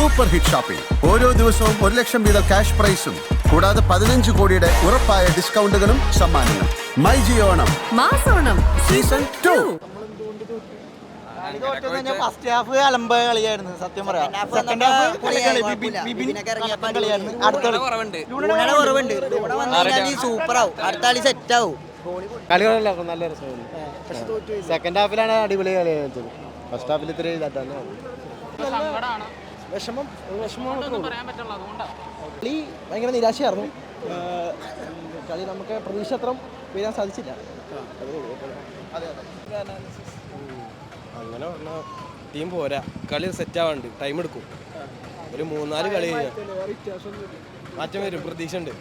Super hit shopping ഓരോ ദിവസവും ഒരു ലക്ഷം വീതം ക്യാഷ് പ്രൈസും. കൂടാതെ പതിനഞ്ച് കോടിയുടെ ഉറപ്പായ ഡിസ്കൗണ്ടുകളും സമ്മാനങ്ങളും. My Jio Onam. മാസോണം season two. First half അലമ്പ കളിയായിരുന്നു സത്യം പറയാം. സെക്കൻഡ് ഹാഫ് കളി കളിയായിരുന്നു. അടുത്ത കളി. സൂപ്പർ ആവും അടുത്ത കളി സെറ്റ് ആവും കളികളല്ല നല്ല രസമായിരുന്നു സെക്കൻഡ് ഹാഫിലാണ് അടിപൊളി കളി കളിച്ചത്. ഫസ്റ്റ് ഹാഫിൽ ഇത്രയും ഇതായിട്ടാണ് വിഷമം വിഷമം കളി ഭയങ്കര നിരാശയായിരുന്നു. കളി നമുക്ക് പ്രതീക്ഷ അത്ര വരാൻ സാധിച്ചില്ല. അങ്ങനെ പറഞ്ഞാൽ ടീം പോരാ. കളി സെറ്റ് ആവാണ്ട് ടൈം എടുക്കും. ഒരു മൂന്നാൽ കളി. മാറ്റം വരും പ്രതീക്ഷ ഉണ്ട്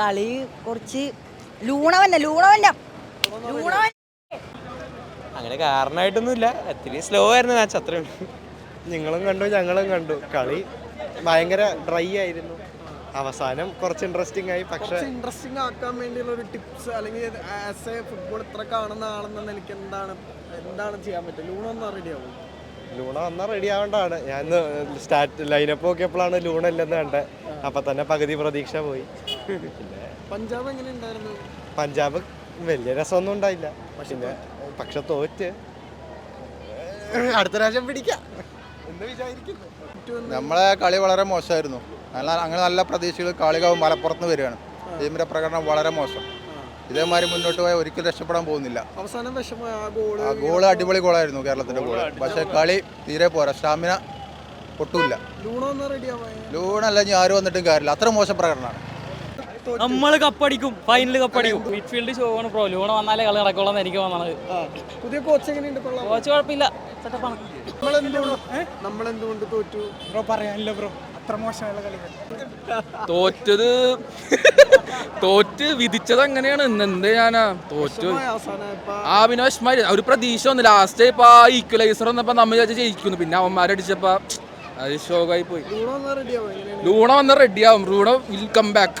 കളി കുറച്ച് ലൂണവന്റെ ലൂണവന്റെ അങ്ങനെ കാരണമായിട്ടൊന്നുമില്ല ഇത്തിരി സ്ലോ ആയിരുന്നു മാച്ച് അത്രേ ഉള്ളൂ. നിങ്ങളും കണ്ടു ഞങ്ങളും കണ്ടു. കളി ഭയങ്കര ഡ്രൈ ആയിരുന്നു. അവസാനം കുറച്ച് ഇൻട്രസ്റ്റിംഗ് ആയി പക്ഷേ ഇൻട്രസ്റ്റിംഗ് ആക്കാൻ വേണ്ടിയുള്ള ഒരു ടിപ്സ് അല്ലെങ്കിൽ ആസ് എ ഫുട്ബോൾ ഇത്ര കാണുന്ന ആളെന്ന് എനിക്ക് എന്താണ് എന്താണ് ചെയ്യാൻ പറ്റുക? ലൂണ ഒന്നാ റെഡി ആവും? ലൂണ വന്നാൽ റെഡി ആവേണ്ടതാണ്. ഞാൻ സ്റ്റാറ്റ് ലൈനപ്പ് നോക്കിയപ്പോഴാണ് ലൂണ ഇല്ലെന്ന് കണ്ടത് അപ്പൊ തന്നെ പകുതി പ്രതീക്ഷ പോയി. പഞ്ചാബ് എങ്ങനെ ഉണ്ടായിരുന്നു? പഞ്ചാബ് വലിയ രസമൊന്നും ഉണ്ടായില്ല. പിന്നെ പക്ഷെ തോറ്റ്. അടുത്ത പ്രാവശ്യം പിടിക്കാം. എന്ന് വിചാരിക്കുന്നു. നമ്മളെ കളി വളരെ മോശമായിരുന്നു. നല്ല അങ്ങനെ നല്ല പ്രതീക്ഷകൾ കാളികാവ് മലപ്പുറത്ത് നിന്ന് വരികയാണ്. ടീമിന്റെ പ്രകടനം വളരെ മോശം. ഇതേമാതിരി മുന്നോട്ട് പോയാൽ ഒരിക്കലും രക്ഷപ്പെടാൻ പോകുന്നില്ല. അവസാനം വിഷമം ആ ഗോൾ അടിപൊളി ഗോളായിരുന്നു കേരളത്തിന്റെ ഗോൾ. പക്ഷെ കളി തീരെ പോരാ. സ്റ്റാമിന ഒട്ടുമില്ല ലൂണല്ല ഇനി ആരും വന്നിട്ടും കാര്യമില്ല. അത്ര മോശം പ്രകടനമാണ്. നമ്മൾ കപ്പടിക്കും. ഫൈനൽ കപ്പടിക്കും. മിഡ്ഫീൽഡ് ഷോവാണ് പ്രോ ലൂണ വന്നാലേ കളി നടക്കുള്ളൂ എന്ന് എനിക്ക് വന്നത് പുതിയ കോച്ച് എങ്ങനെയുണ്ട് കൊള്ളാം? കോച്ച് കുഴപ്പമില്ല. സെറ്റപ്പാണ് നമ്മളെന്തുകൊണ്ട്? നമ്മളെന്തുകൊണ്ട് തോറ്റു? ബ്രോ പറയാനില്ല ബ്രോ. അത്ര തോറ്റത് തോറ്റ് വിധിച്ചത് അങ്ങനെയാണ്. ഇന്ന് എന്ത് ഞാനാ തോറ്റു. ആ പിന്നെ വിഷമായി ഒരു പ്രതീക്ഷ വന്നു ലാസ്റ്റ് ഇപ്പൊ ആ ഈക്വലൈസർ വന്നപ്പോ നമ്മൾ ജയിക്കുന്നു. പിന്നെ അവന്മാരടിച്ചപ്പോ അത് ഷോക്കായി പോയി. ലൂണ വന്ന റെഡിയാവും Luna will come back